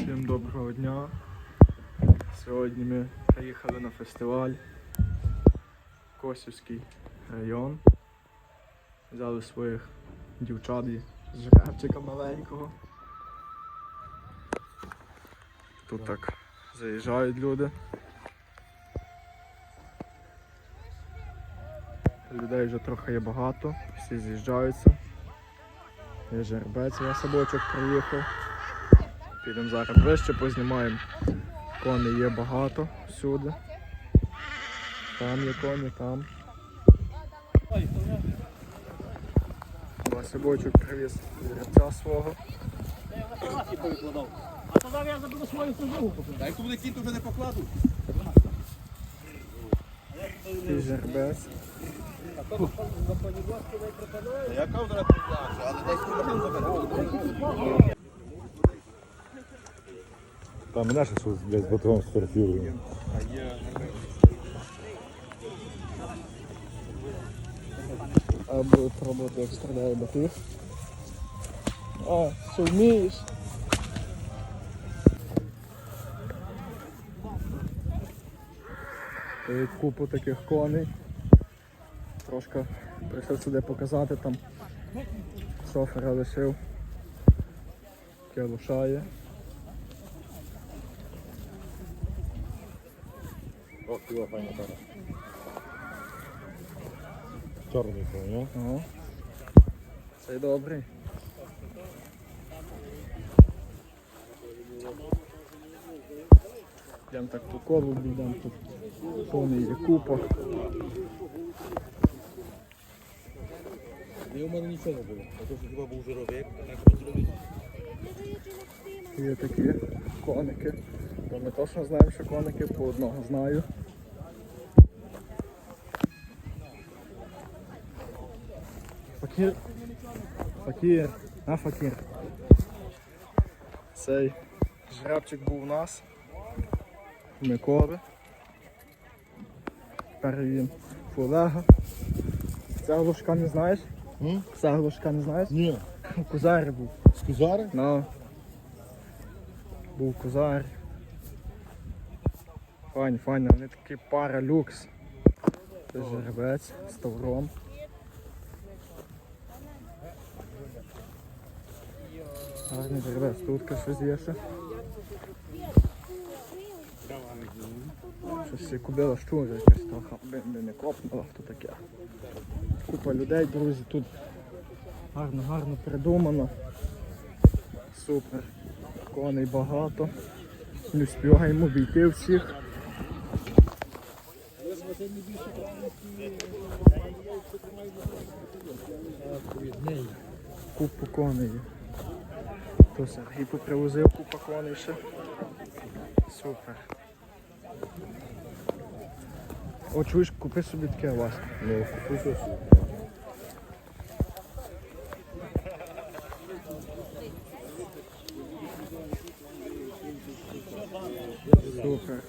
Всім доброго дня. Сьогодні ми приїхали на фестиваль Косівський район. Взяли своїх дівчат з жеребчика маленького. Тут так заїжджають люди. Людей вже трохи є багато, всі з'їжджаються. Є жеребець, на садочок приїхав. Підемо зараз ближче, познімаємо. Коней є багато всюди. Там є коні, там. Васибочок привіз жеребця свого. А то зараз я заберу свою службу. Та як то буде кінь, то вже не покладу. Такий жеребець. Та я кажу, зараз але десь тут забере. Там мене ще щось блядь, з батогом сфотографірую. А будуть роботи як страдає батих. А, що вмієш? Купу таких коней. Трошки прийшов сюди показати там. Шофера лишив. Таке лишає. О, піва файна пара. Чорний коні, Ага. Цей добрий. Йдемо так по колу, йдемо тут повний є купа. Ні, у мене нічого не було. А то, що хіба був жировик, так розробити. Є такі коники. Ми точно знаємо, що коники по одного знаю. Факір. Факір. А факір. Цей жрабчик був у нас. Миколи. Тепер він Олега. Цього лужка не знаєш? М? Цього не знаєш? Ні. У Кузарі був. З Кузари? Ну, був козар. Файні, файні, вони такі пара люкс. Це жеребець з тавром. Гарний жеребець, тут щось є ще. Щось кубила штура, якась трохи би, не копнула, то таке. Купа людей, друзі, тут гарно, гарно придумано. Супер. Коней багато. Не встигаємо обійти всіх. Купу коней. То Сергій попривозив купа коней ще. Супер. О, чуєш, купи собі таке Васька. Ну, купи щось. Супер.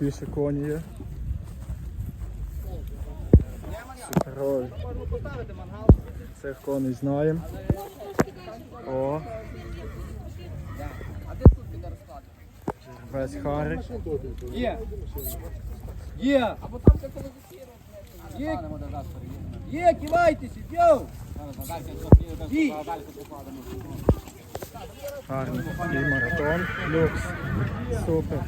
Ще коні є. Суперові. Цих коней знаємо. О, де весь Харик. Є. Є. Або там це коли Є. Є, кивайтеся, йоу. Гарний такий маратон. Люкс. Супер.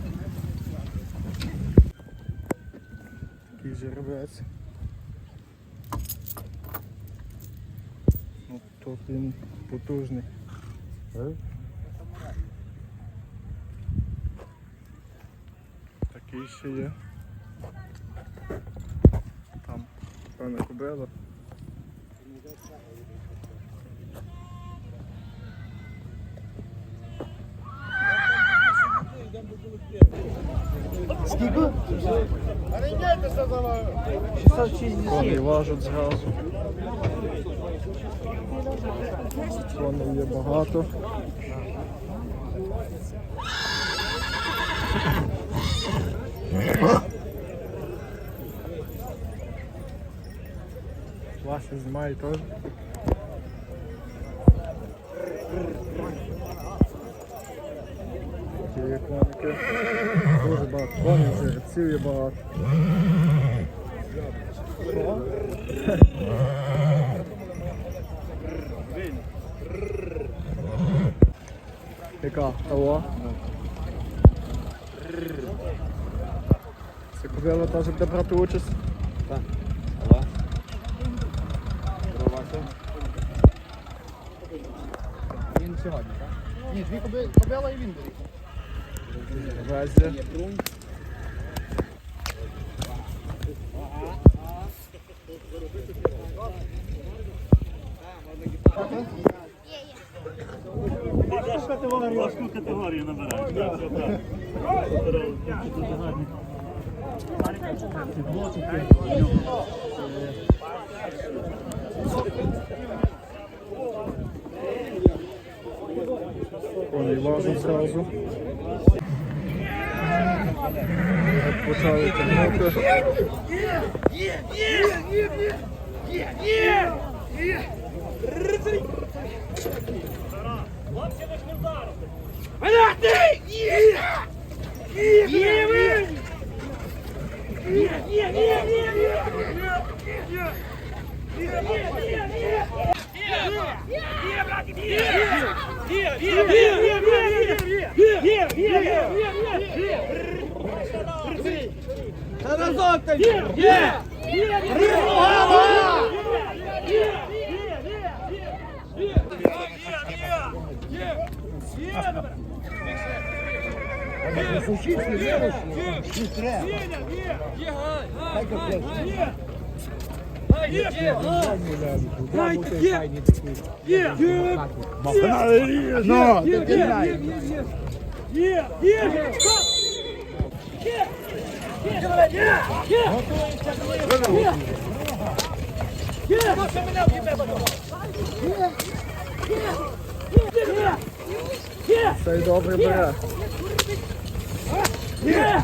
Такий жеребець. От тут він потужний. Е? Такий ще є. Там, певне, кобила. Скільки? Рендяйтеся за мною. 660. Є багато. Ваші знімають теж. Є. Дуже багато коней, жеребців є багато. Яка? Того? Це кобила теж буде брати участь. Він сьогодні, так? Ні, дві коби- кобила і він буде. Везде. Важку категорію набирають. Коней важу зразу. Почали тягнути. Разок тобі! Є! Ригова! Сушить, не веришь? Сеня, Е! Е! Е! Е! Е! Цей добре бере. Чуєш,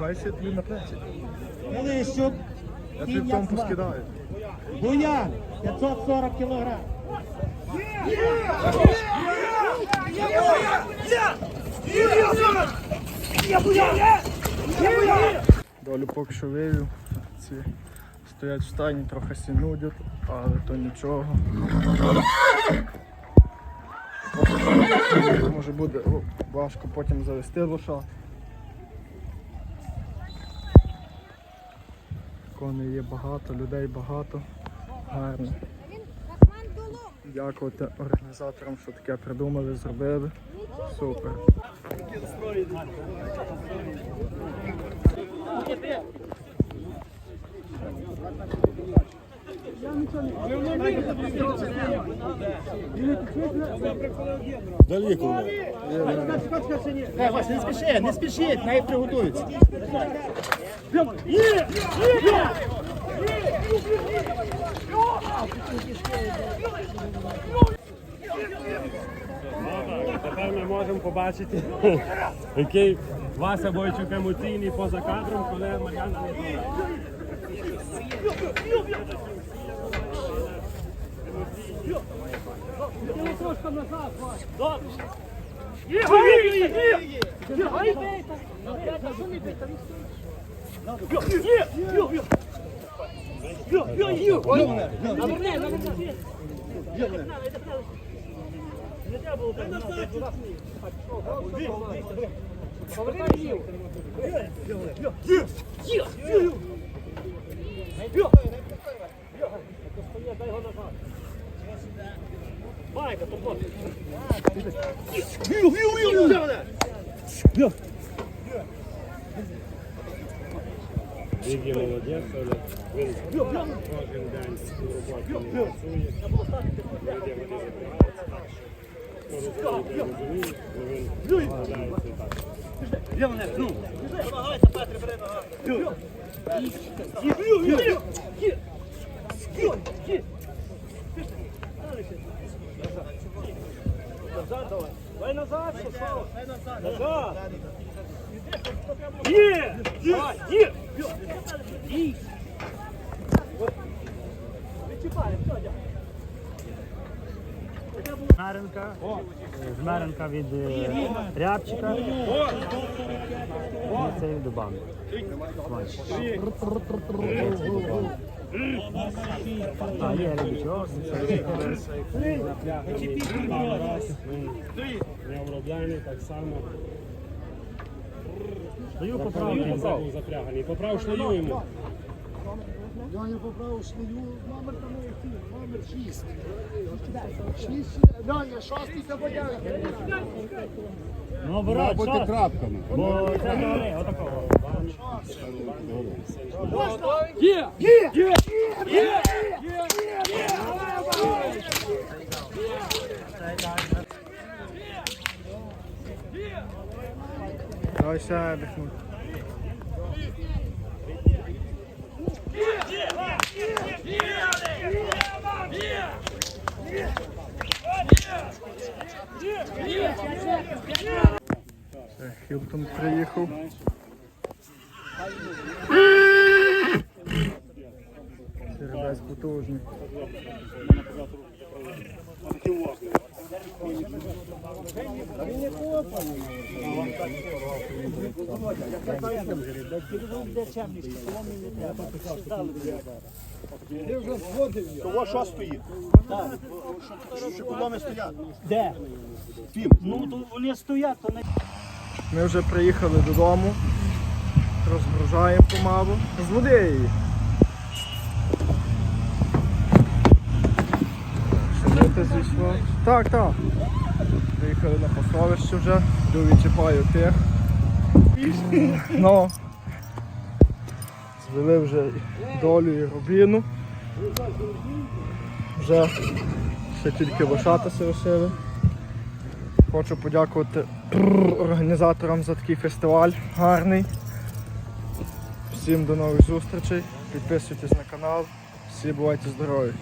дай ще тобі на плечі. Лищук, Я тобі в тому поскидаю. Буян, 540 кілограм. Долю поки що вивів. Ці стоять в стані, трохи сі нудять, але то нічого. Може буде важко потім завести лоша. Коней є багато, людей багато. Гарно. Дякувати організаторам, що таке придумали, зробили. Супер. Далеко. Не, спіши, не спішіть, най приготуються. Тепер ми можемо побачити, який Вася Бойчук емоційний поза кадром, коли Мар'яна не не треба було так. Повертай їх. Дай його назад знає. Він є молодець, але він кожен день у роботі не працює. Люди вони запрягаються. Може, це не розуміє, але він складається і так. Дай назад, що стало? Назад. Є! Є! Є! Жмеренка. Жмеренка від е, Рябчика. І це від Дубанки. А, є Рябчок. Не обробляний так само. Стою Він поправки. запряганий. Поправ шлею йому. Льоня поправив шлею, номер там який? Номер 6. 6. Льоня, шостий забояє. Ну, Бути що? крапками. Бо це догори, отакого. Давай ще дихнути. Хілтон приїхав. Серебець потужний. Того що стоїть? Що колони стоять? Де? Ну, вони стоять, то не... Ми вже приїхали додому. Розгружаємо помалу. З води її. Шумити зійшло. Так, так. Приїхали на пасовище вже. Йду відчіпаю тих. Ну. Звели вже долю і рубіну. Вже ще тільки лишатися лишили. Хочу подякувати організаторам за такий фестиваль гарний. Всім до нових зустрічей. Підписуйтесь на канал. Всі бувайте здорові.